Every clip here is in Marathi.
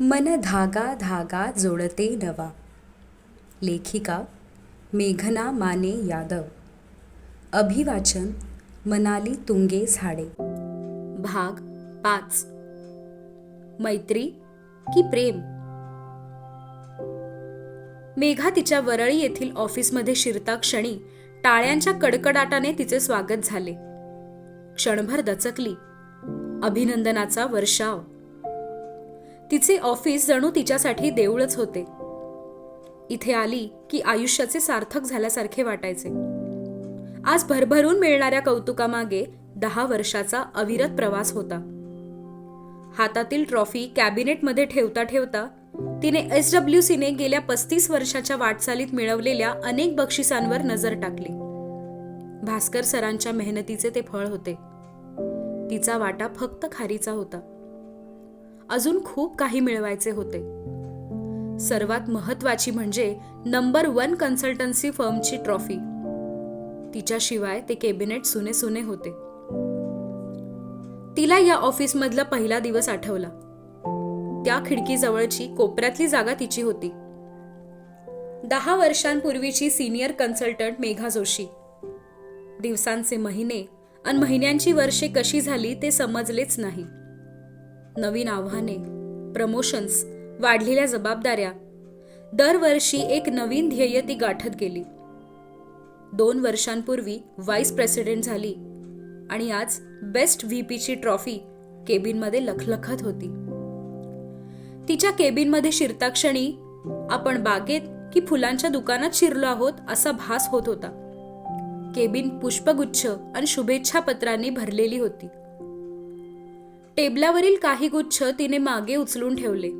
मन धागा धागा जोडते नवा. लेखिका मेघना माने यादव. अभिवाचन मनाली तुंगे झाडे. भाग पाच. मैत्री की प्रेम. मेघा तिच्या वरळी येथील ऑफिसमध्ये शिरता क्षणी टाळ्यांच्या कडकडाटाने तिचे स्वागत झाले. क्षणभर दचकली. अभिनंदनाचा वर्षाव. तिचे ऑफिस जणू तिच्यासाठी देऊळच होते. इथे आली की आयुष्याचे सार्थक झाल्यासारखे वाटायचे. आज भरभरून मिळणाऱ्या कौतुकामागे दहा वर्षाचा अविरत प्रवास होता. हातातील ट्रॉफी कॅबिनेटमध्ये ठेवता ठेवता तिने एस डब्ल्यू सीने गेल्या पस्तीस वर्षाच्या वाटचालीत मिळवलेल्या अनेक बक्षिसांवर नजर टाकली. भास्कर सरांच्या मेहनतीचे ते फळ होते. तिचा वाटा फक्त खारीचा होता. अजून खूप काही मिळवायचे होते. सर्वात महत्वाची म्हणजे नंबर वन कन्सल्टन्सी फर्मची ट्रॉफी. तिच्याशिवाय ते कॅबिनेट सुने सुने होते. तिला या ऑफिसमधला पहिला दिवस आठवला. त्या खिडकीजवळची कोपऱ्यातली जागा तिची होती. दहा वर्षांपूर्वीची सिनियर कन्सल्टंट मेघा जोशी. दिवसांचे महिने आणि महिन्यांची वर्षे कशी झाली ते समजलेच नाही. नवीन आव्हाने प्रमोशन्स वाढलेल्या जबाबदाऱ्या. दरवर्षी एक नवीन ध्येय ती गाठत गेली. दोन वर्षांपूर्वी व्हाईस प्रेसिडेंट झाली आणि आज बेस्ट व्हीपीची ट्रॉफी केबिनमध्ये लखलखत होती. तिच्या केबिनमध्ये शिरताक्षणी आपण बागेत की फुलांच्या दुकानात शिरलो आहोत असा भास होत होता. केबिन पुष्पगुच्छ आणि शुभेच्छा पत्रांनी भरलेली होती. टेबलावरील काही गुच्छ तिने मागे उचलून ठेवले.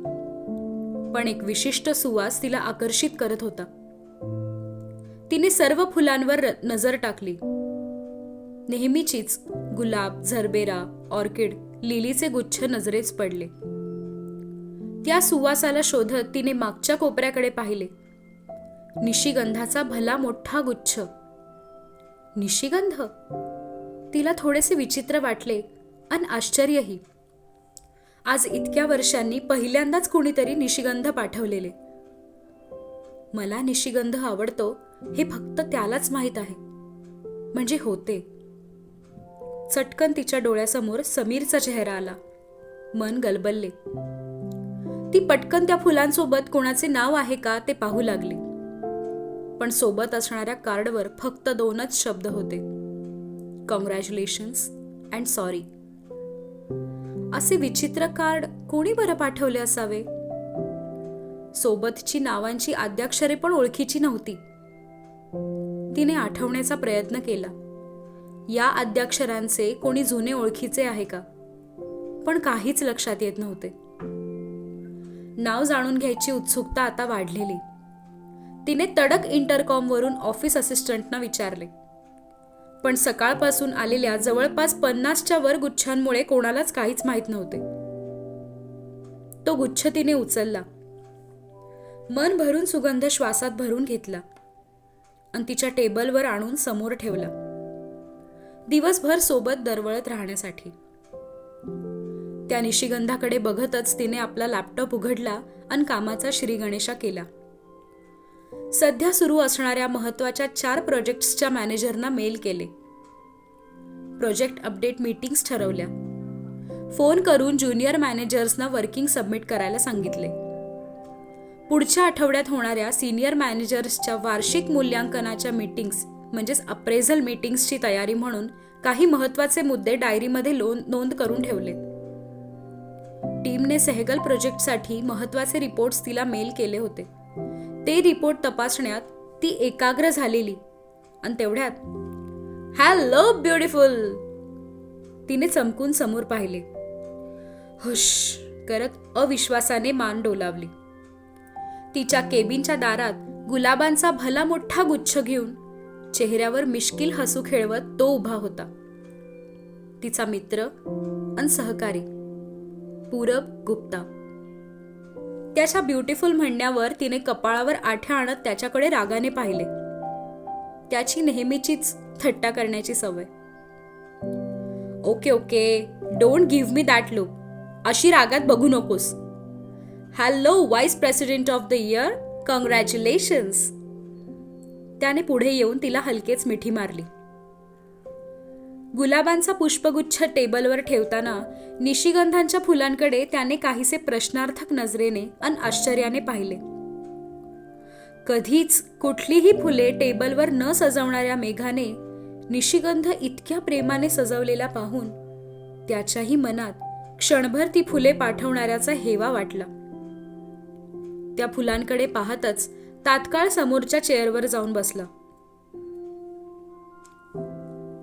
पण एक विशिष्ट सुवास तिला आकर्षित करत होता. तिने सर्व फुलांवर नजर टाकली. नेहमीचीच गुलाब झरबेरा ऑर्किड लिलीचे गुच्छ नजरेच पडले. त्या सुवासाला शोधत तिने मागच्या कोपऱ्याकडे पाहिले. निशिगंधाचा भला मोठा गुच्छ. निशिगंध? तिला थोडेसे विचित्र वाटले आणि आश्चर्यही. आज इतक्या वर्षांनी पहिल्यांदाच कुणीतरी निशिगंध पाठवलेले. मला निशिगंध आवडतो हे फक्त त्यालाच माहीत आहे. म्हणजे होते. चटकन तिच्या डोळ्यासमोर समीरचा चेहरा आला. मन गलबलले. ती पटकन त्या फुलांसोबत कोणाचे नाव आहे का ते पाहू लागली. पण सोबत असणाऱ्या कार्डवर फक्त दोनच शब्द होते. कॉंग्रॅच्युलेशन्स अँड सॉरी असे विचित्र कार्ड कोणी बरं पाठवले असावे? सोबतची नावांची आद्याक्षरे पण ओळखीची नव्हती. तिने आठवण्याचा प्रयत्न केला. या आद्याक्षरांचे कोणी जुने ओळखीचे आहे का? पण काहीच लक्षात येत नव्हते. नाव जाणून घ्यायची उत्सुकता आता वाढलेली. तिने तडक इंटरकॉमवरून ऑफिस असिस्टंटना विचारले. पण सकाळपासून आलेल्या जवळपास पन्नासच्या वर गुच्छांमुळे कोणालाच काहीच माहीत नव्हते. तो गुच्छ तिने उचलला. मन भरून सुगंध श्वासात भरून घेतला. आणि तिच्या टेबलवर आणून समोर ठेवला. दिवसभर सोबत दरवळत राहण्यासाठी. त्या निशिगंधाकडे बघतच तिने आपला लॅपटॉप उघडला आणि कामाचा श्रीगणेशा केला. सध्या सुरू असणाऱ्या महत्त्वाच्या चार प्रोजेक्ट्सच्या मॅनेजरना मेल केले. प्रोजेक्ट अपडेट मीटिंग्स ठरवल्या. फोन करून ज्युनियर मॅनेजर्सना वर्किंग सबमिट करायला सांगितले. पुढच्या आठवड्यात होणाऱ्या सिनियर मॅनेजर्सच्या वार्षिक मूल्यांकनाच्या मीटिंग्स म्हणजेच अप्रेझल मीटिंग्सची तयारी म्हणून काही महत्त्वाचे मुद्दे डायरीमध्ये नोंद करून ठेवले. टीमने सेहगल प्रोजेक्टसाठी महत्त्वाचे रिपोर्ट्स तिला मेल केले होते. ते रिपोर्ट तपासण्यात ती एकाग्र झालेली. आणि तेवढ्यात हॅलो ब्युटिफुल. तिने चमकून समोर पाहिले. हुश करत अविश्वासाने मान डोलावली. तिच्या केबिनच्या दारात गुलाबांचा भला मोठा गुच्छ घेऊन चेहऱ्यावर मिश्किल हसू खेळवत तो उभा होता. तिचा मित्र आणि सहकारी पूरब गुप्ता. त्याच्या ब्युटिफुल म्हणण्यावर तिने कपाळावर आठ्या आणत त्याच्याकडे रागाने पाहिले. त्याची नेहमीचीच थट्टा करण्याची सवय. Okay okay don't give me that look अशी रागात बघू नकोस. Hello vice president of the year congratulations त्याने पुढे येऊन तिला हलकेच मिठी मारली. गुलाबांचा पुष्पगुच्छ टेबलवर ठेवताना निशिगंधांच्या फुलांकडे त्याने काहीसे प्रश्नार्थक नजरेने अन आश्चर्याने पाहिले. कधीच कुठलीही फुले टेबलवर न सजवणाऱ्या मेघाने निशिगंध इतक्या प्रेमाने सजवलेला पाहून त्याच्याही मनात क्षणभर ती फुले पाठवणाऱ्याचा हेवा वाटला. त्या फुलांकडे पाहतच तात्काळ समोरच्या चेअरवर जाऊन बसला.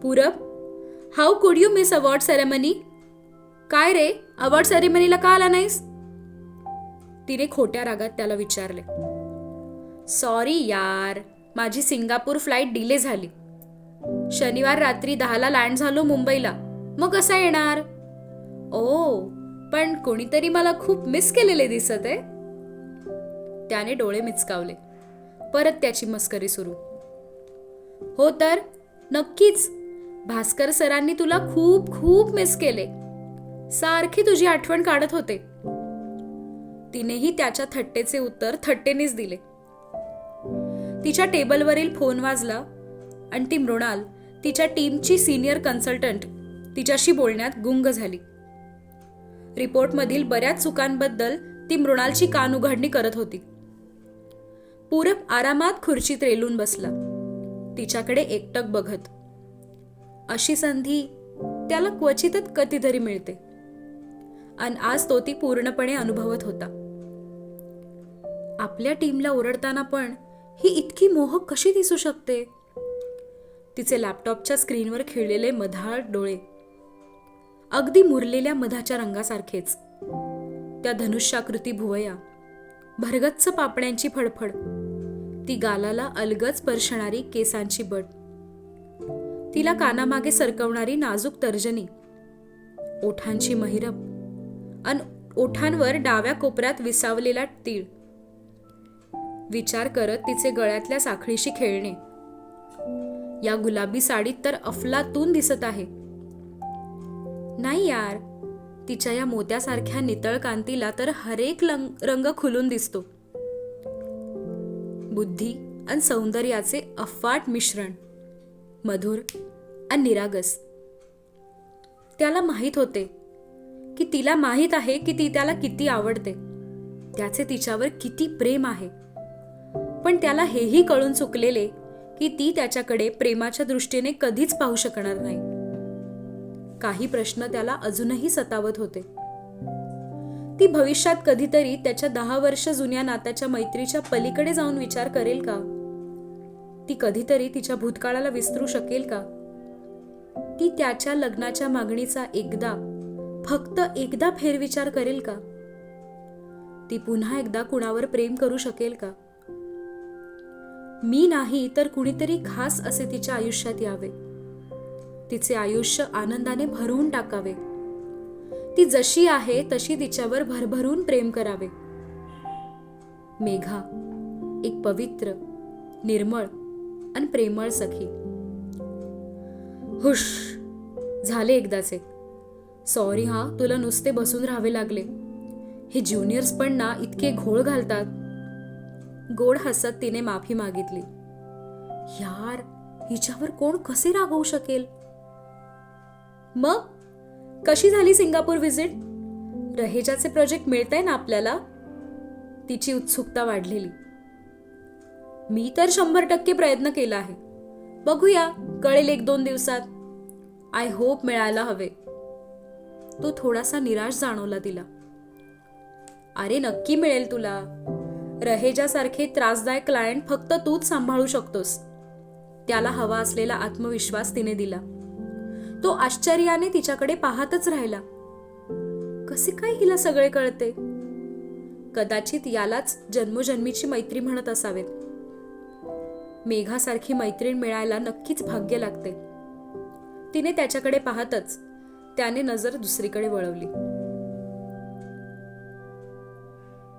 पूरब हाऊ कुड यू मिस अवॉर्ड सेरेमनी काय रे? अवॉर्ड सेरेमनीला का आला नाहीस? तिने खोट्या रागात त्याला विचारले. सॉरी यार माझी सिंगापूर फ्लाईट डिले झाली. शनिवार रात्री दहाला लँड झालो मुंबईला. मग कसा येणार? ओ पण कोणीतरी मला खूप मिस केलेले दिसत आहे. त्याने डोळे मिचकावले. परत त्याची मस्करी सुरू. हो तर नक्कीच भास्कर सरांनी तुला खूप खूप मिस केले. सारखी तुझी आठवण काढत होते. तिनेही त्याच्या थट्टेचे उत्तर थट्टेनेच दिले. तिच्या टेबलवरील फोन वाजला आणि ती मृणाल तिच्या टीमची सिनियर कन्सल्टंट तिच्याशी बोलण्यात गुंग झाली. रिपोर्टमधील बऱ्याच चुकांबद्दल ती मृणालची कान उघडणी करत होती. पूरब आरामात खुर्चीत रेलून बसला. तिच्याकडे एकटक बघत अशी संधी त्याला क्वचितच कधीतरी मिळते. आणि आज तो ती पूर्णपणे अनुभवत होता. आपल्या टीमला ओरडताना पण ही इतकी मोहक कशी दिसू शकते? तिचे लॅपटॉपच्या स्क्रीनवर खिळलेले मधाळ डोळे. अगदी मुरलेल्या मधाच्या रंगासारखेच. त्या धनुष्याकृती भुवया भरगच्च पापण्यांची फडफड ती गालाला अलगद स्पर्शणारी केसांची बट. तिला कानामागे सरकवणारी नाजूक तर्जनी. ओठांची महिरप. अन ओठांवर डाव्या कोपऱ्यात विसावलेला तीळ. विचार करत तिचे गळ्यातल्या साखळीशी खेळणे. या गुलाबी साडीत तर अफलातून दिसत आहे. नाही यार तिच्या या मोत्यासारख्या नितळ कांतीला तर हरेक लंग- रंग खुलून दिसतो. बुद्धी आणि सौंदर्याचे अफाट मिश्रण. मधुर आणि निरागस. त्याला माहीत होते की तिला माहीत आहे की ती त्याला किती आवडते. त्याचे तिच्यावर किती प्रेम आहे. पण त्याला हेही कळून चुकलेले की ती त्याच्याकडे प्रेमाच्या दृष्टीने कधीच पाहू शकणार नाही. काही प्रश्न त्याला अजूनही सतावत होते. ती भविष्यात कधीतरी त्याच्या दहा वर्ष जुन्या नात्याच्या मैत्रीच्या पलीकडे जाऊन विचार करेल का? ती कधीतरी तिच्या भूतकाळाला विसरू शकेल का? ती त्याच्या लग्नाच्या मागणीचा एकदा फक्त एकदा फेरविचार करेल का? ती पुन्हा एकदा कुणावर प्रेम करू शकेल का? मी नाही तर कुणीतरी खास असे तिच्या आयुष्यात यावे. तिचे आयुष्य आनंदाने भरवून टाकावे. ती जशी आहे तशी तिच्यावर भरभरून प्रेम करावे. मेघा एक पवित्र निर्मळ आणि प्रेमळ सखी. हुश झाले एकदाचे. सॉरी हा तुला नुसते बसून राहावे लागले. हे ज्युनियर्स पण ना इतके घोळ घालतात. गोड हसत तिने माफी मागितली. यार हिच्यावर कोण कसे रागवू शकेल? मग? कशी झाली सिंगापूर व्हिजिट रहेजाचे प्रोजेक्ट मिळतंय ना आपल्याला? तिची उत्सुकता वाढलेली. मी तर शंभर टक्के प्रयत्न केला आहे. बघूया कळेल एक दोन दिवसात. आय होप मिळायला हवे. तो थोडासा निराश जाणवला तिला. अरे नक्की मिळेल तुला. रहेजासारखे त्रासदायक क्लायंट फक्त तूच सांभाळू शकतोस. त्याला हवा असलेला आत्मविश्वास तिने दिला. तो आश्चर्याने तिच्याकडे पाहतच राहिला. कसे काय हिला सगळे कळते? कदाचित यालाच जन्मोजन्मीची मैत्री म्हणत असावेत. मेघासारखी मैत्रीण मिळायला नक्कीच भाग्य लागते. तिने त्याच्याकडे पाहतच त्याने नजर दुसरीकडे वळवली.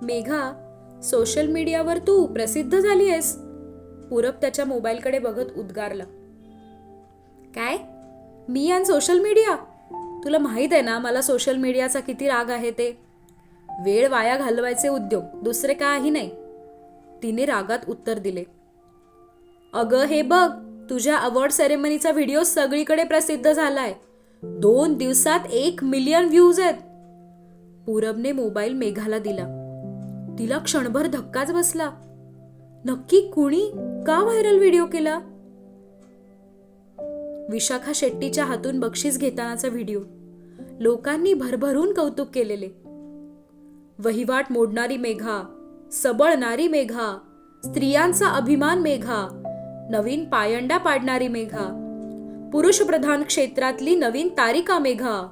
मेघा सोशल मीडियावर तू प्रसिद्ध झाली आहेस पूरब त्याच्या मोबाईलकडे बघत उद्गारला. काय? मी आणि सोशल मीडिया तुला माहीत आहे ना मला सोशल मीडियाचा किती राग आहे ते? वेळ वाया घालवायचे उद्योग दुसरे काही नाही. तिने रागात उत्तर दिले. अगं हे बघ तुझ्या अवॉर्ड सेरेमनीचा व्हिडिओ सगळीकडे प्रसिद्ध झालाय. दोन दिवसात एक मिलियन व्ह्यूज आहेत. पूरबने मोबाईल मेघाला दिला. तिला क्षणभर धक्काच बसला. नक्की कुणी का व्हायरल व्हिडिओ केला? विशाखा शेट्टीच्या हातून बक्षीस घेतानाचा व्हिडिओ. लोकांनी भरभरून कौतुक केलेले. वहिवाट मोडणारी मेघा सबळणारी मेघा स्त्रियांचा अभिमान मेघा नवीन पायंडा पाडणारी मेघा. पुरुष प्रधान क्षेत्रातली नवीन तारिका मेघा.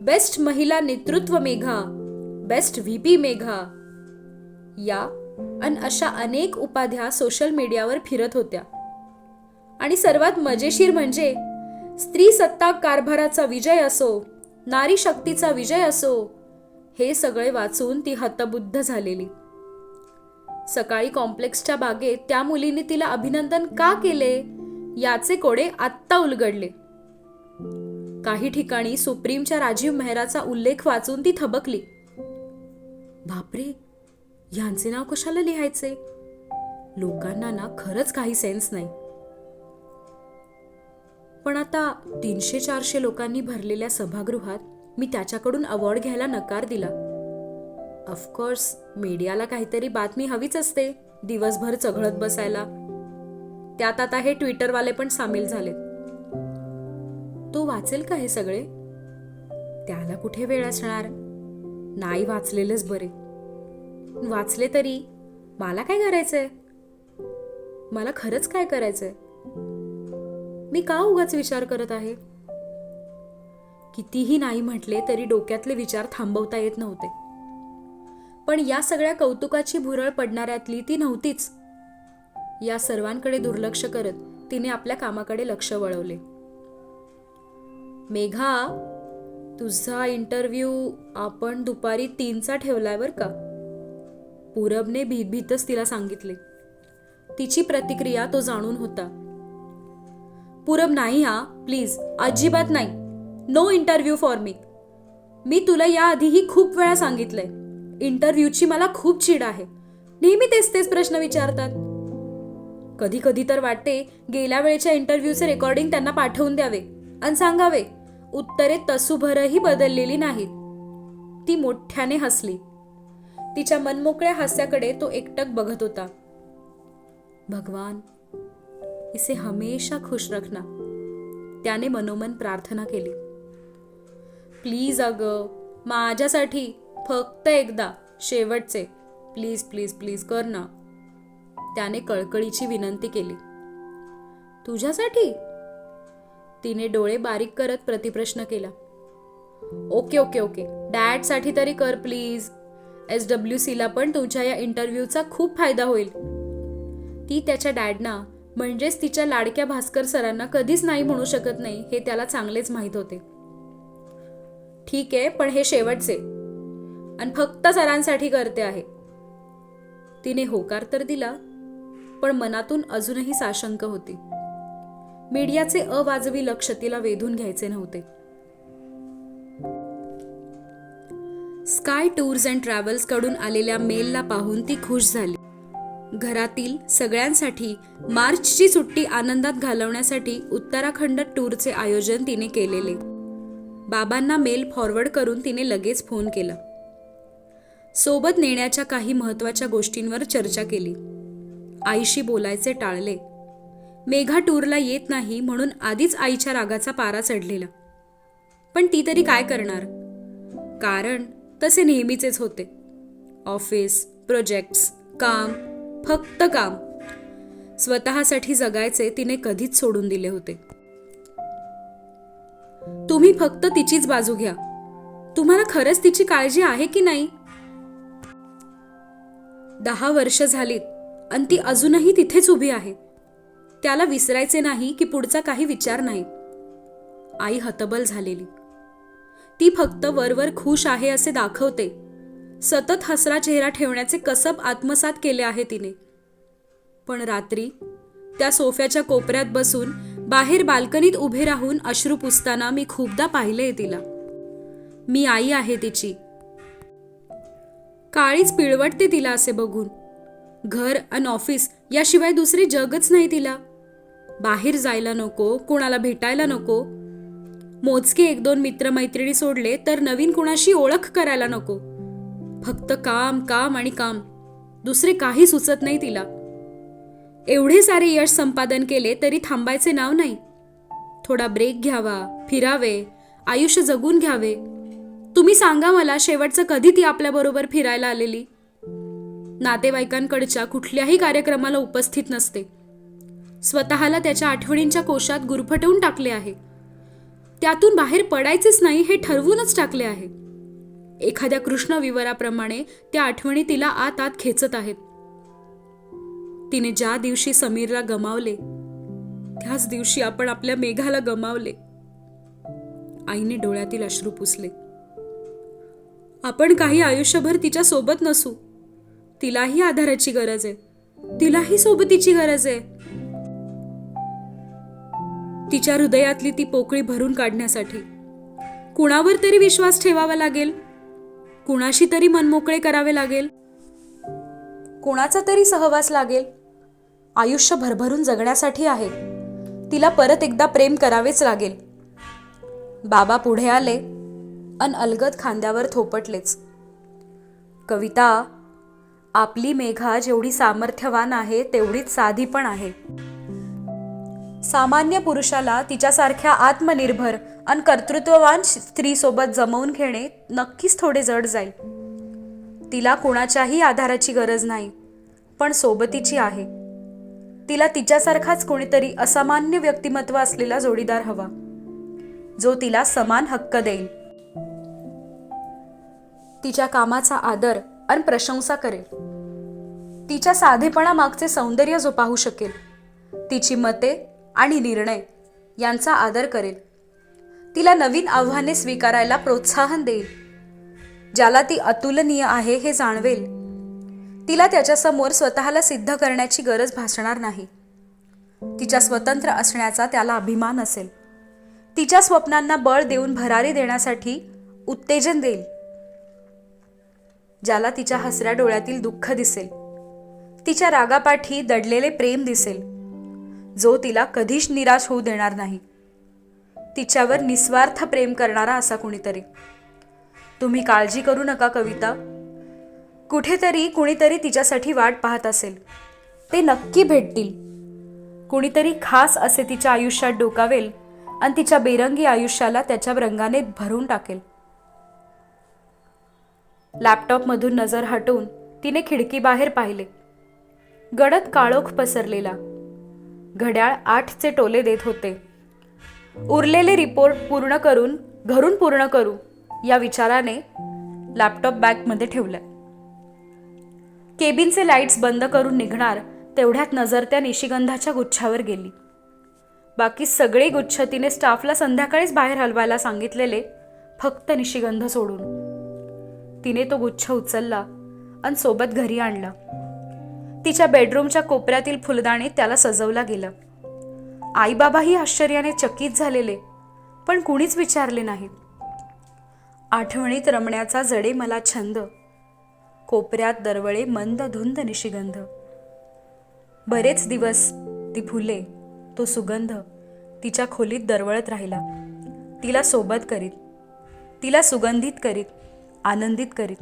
बेस्ट महिला नेतृत्व मेघा. Best VP Megha. या अन अशा अनेक उपाध्या सोशल मीडियावर फिरत होत्या. आणि सर्वात मजेशीर म्हणजे स्त्री सत्ता कारभाराचा विजय असो नारी शक्तीचा विजय असो हे सगळे वाचून ती हतबुद्ध झालेली. सकाळी कॉम्प्लेक्सच्या बागेत त्या मुलीने तिला अभिनंदन का केले? याचे कोडे आत्ता उलगडले. काही ठिकाणी सुप्रीमच्या राजीव मेहराचा उल्लेख वाचून ती थबकली. बापरे ह्यांचे नाव कशाला लिहायचे? लोकांना ना खरंच काही सेन्स नाही. पण आता तीनशे चारशे लोकांनी भरलेल्या सभागृहात मी त्याच्याकडून अवॉर्ड घ्यायला नकार दिला. ऑफकोर्स मीडियाला काहीतरी बातमी हवीच असते दिवसभर चघळत बसायला. त्यात आता हे ट्विटरवाले पण सामील झाले तो वाचेल का हे सगळे? त्याला कुठे वेळ असणार? नाही वाचलेलेच बरे. वाचले तरी मला काय करायचंय? मला खरंच काय करायचंय? मी का उगाच विचार करत आहे? कितीही नाही म्हटले तरी डोक्यातले विचार थांबवता येत नव्हते. पण या सगळ्या कौतुकाची भुरळ पडणाऱ्यातली ती नव्हतीच. या सर्वांकडे दुर्लक्ष करत तिने आपल्या कामाकडे लक्ष वळवले. मेघा तुझा इंटरव्ह्यू आपण दुपारी तीनचा ठेवलाय बर का? पूरबने भीतभीतच तिला सांगितले. तिची प्रतिक्रिया तो जाणून होता. पूरब नाही हा प्लीज अजिबात नाही. No interview for me. मी तुला याआधीही खूप वेळा सांगितलंय. इंटरव्ह्यूची मला खूप चीड आहे. नेहमी तेच तेच प्रश्न विचारतात. कधी कधी तर वाटते गेल्या वेळेच्या इंटरव्ह्यूचे रेकॉर्डिंग त्यांना पाठवून द्यावे आणि सांगावे उत्तरे तसूभरही बदललेली नाहीत. ती मोठ्याने हसली. तिच्या मनमोकळ्या हास्याकडे तो एकटक बघत होता. भगवान इसे हमेशा खुश रखना त्याने मनोमन प्रार्थना केली. प्लीज अग माझ्यासाठी फक्त एकदा शेवटचे. प्लीज प्लीज प्लीज कर ना. त्याने कळकळीची विनंती केली. तुझ्यासाठी? तिने डोळे बारीक करत प्रतिप्रश्न केला. Okay okay okay. डॅडसाठी तरी कर प्लीज. एस डब्ल्यू सीला पण तुमच्या या इंटरव्ह्यूचा खूप फायदा होईल. ती त्याच्या डॅडना म्हणजेच तिच्या लाडक्या भास्कर सरांना कधीच नाही म्हणू शकत नाही हे त्याला चांगलेच माहीत होते. ठीक आहे पण हे शेवटचे. आणि फक्त सरांसाठी करते आहे. तिने होकार तर दिला पण मनातून अजूनही साशंक होती. मीडियाचे अवाजवी लक्ष तिला वेधून घ्यायचे नव्हते. स्काय टूर्स अँड ट्रॅव्हल्सकडून आलेल्या मेलला पाहून ती खुश झाली. घरातील सगळ्यांसाठी मार्चची सुट्टी आनंदात घालवण्यासाठी उत्तराखंड टूरचे आयोजन तिने केलेले. बाबांना मेल फॉरवर्ड करून तिने लगेच फोन केला. सोबत नेण्याच्या काही महत्त्वाच्या गोष्टींवर चर्चा केली. आईशी बोलायचे टाळले. मेघा टूरला येत नाही म्हणून आधीच आईच्या रागाचा पारा चढलेला. पण ती तरी काय करणार? कारण तसे नेहमीचेच होते. ऑफिस प्रोजेक्ट्स काम फक्त काम. स्वतःसाठी जगायचे तिने कधीच सोडून दिले होते. तुम्ही फक्त तिचीच बाजू घ्या. तुम्हाला खरंच तिची काळजी आहे की नाही? दहा वर्ष झालीत आणि ती अजूनही तिथेच उभी आहे. त्याला विसरायचे नाही की पुढचा काही विचार नाही. आई हतबल झालेली. ती फक्त वरवर खुश आहे असे दाखवते. सतत हसरा चेहरा ठेवण्याचे कसब आत्मसात केले आहे तिने. पण रात्री त्या सोफ्याच्या कोपऱ्यात बसून बाहेर बाल्कनीत उभे राहून अश्रू पुसताना मी खूपदा पाहिले तिला. मी आई आहे तिची. काळीच पिळवटते तिला असे बघून. घर आणि ऑफिस याशिवाय दुसरे जगच नाही तिला. बाहेर जायला नको कोणाला भेटायला नको. मोजके एक दोन मित्रमैत्रिणी सोडले तर नवीन कुणाशी ओळख करायला नको. फक्त काम काम आणि काम. दुसरे काही सुचत नाही तिला. एवढे सारे यश संपादन केले तरी थांबायचे नाव नाही. थोडा ब्रेक घ्यावा फिरावे आयुष्य जगून घ्यावे. तुम्ही सांगा मला शेवटचं कधी ती आपल्याबरोबर फिरायला आलेली? नातेवाईकांकडच्या कुठल्याही कार्यक्रमाला उपस्थित नसते. स्वतःला त्याच्या आठवणींच्या कोशात गुरफटवून टाकले आहे. त्यातून बाहेर पडायचेच नाही हे ठरवूनच टाकले आहे. एखाद्या कृष्ण विवराप्रमाणे त्या आठवणी तिला आत आत खेचत आहेत. तिने ज्या दिवशी समीरला गमावले त्याच दिवशी आपण आपल्या मेघाला गमावले. आईने डोळ्यातील अश्रू पुसले. आपण काही आयुष्यभर तिच्या सोबत नसू. तिलाही आधाराची गरज आहे. तिलाही सोबतीची गरज आहे. तिच्या हृदयातली ती पोकळी भरून काढण्यासाठी. कुणावर तरी विश्वास ठेवावा लागेल. कुणाशी तरी मनमोकळे करावे लागेल. कोणाचा तरी सहवास लागेल. आयुष्य भरभरून जगण्यासाठी आहे. तिला परत एकदा प्रेम करावेच लागेल. बाबा पुढे आले. अन अलगद खांद्यावर थोपटलेच. कविता आपली मेघा जेवढी सामर्थ्यवान आहे तेवढीच साधी पण आहे. सामान्य पुरुषाला तिच्यासारख्या आत्मनिर्भर अन कर्तृत्ववान स्त्रीसोबत जमवून घेणे नक्कीच थोडे जड जाईल. तिला कोणाच्याही आधाराची गरज नाही पण सोबतीची आहे. तिला तिच्यासारखाच कोणीतरी असामान्य व्यक्तिमत्व असलेला जोडीदार हवा जो तिला समान हक्क देईल. तिच्या कामाचा आदर आणि प्रशंसा करेल. तिच्या साधेपणामागचे सौंदर्य जो पाहू शकेल. तिची मते आणि निर्णय यांचा आदर करेल. तिला नवीन आव्हाने स्वीकारायला प्रोत्साहन देईल. ज्याला ती अतुलनीय आहे हे जाणवेल. तिला त्याच्यासमोर स्वतःला सिद्ध करण्याची गरज भासणार नाही. तिच्या स्वतंत्र असण्याचा त्याला अभिमान असेल. तिच्या स्वप्नांना बळ देऊन भरारी देण्यासाठी उत्तेजन देईल. ज्याला तिच्या हसऱ्या डोळ्यातील दुःख दिसेल. तिच्या रागापाठी दडलेले प्रेम दिसेल. जो तिला कधीच निराश होऊ देणार नाही. तिच्यावर निस्वार्थ प्रेम करणारा असा कुणीतरी. तुम्ही काळजी करू नका कविता. कुठेतरी कुणीतरी तिच्यासाठी वाट पाहत असेल. ते नक्की भेटतील. कुणीतरी खास असे तिच्या आयुष्यात डोकावेल आणि तिच्या बेरंगी आयुष्याला त्याच्या रंगाने भरून टाकेल. लॅपटॉपमधून नजर हटवून तिने खिडकीबाहेर पाहिले. गडद काळोख पसरलेला. घड्याळ आठचे टोले देत होते. उरलेले रिपोर्ट पूर्ण करून घरून पूर्ण करू या विचाराने लॅपटॉप बॅगमध्ये ठेवलं. केबिनचे लाईट्स बंद करून निघणार तेवढ्यात नजर त्या निशिगंधाच्या गुच्छावर गेली. बाकी सगळे गुच्छ तिने स्टाफला संध्याकाळीच बाहेर हलवायला सांगितलेले फक्त निशिगंध सोडून. तिने तो गुच्छ उचलला आणि सोबत घरी आणला. तिच्या बेडरूमच्या कोपऱ्यातील फुलदाणी त्याला सजवला गेलं. आईबाबाही आश्चर्याने चकित झालेले पण कुणीच विचारले नाही आठवणीत रमण्याचा जडे मला छंद कोपऱ्यात दरवळे मंद धुंद निशिगंध. बरेच दिवस ती फुले तो सुगंध तिच्या खोलीत दरवळत राहिला. तिला सोबत करीत तिला सुगंधित करीत आनंदित करीत.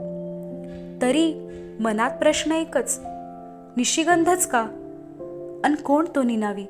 तरी मनात प्रश्न एकच निशिगंधच का? अन कोण तो निनावी?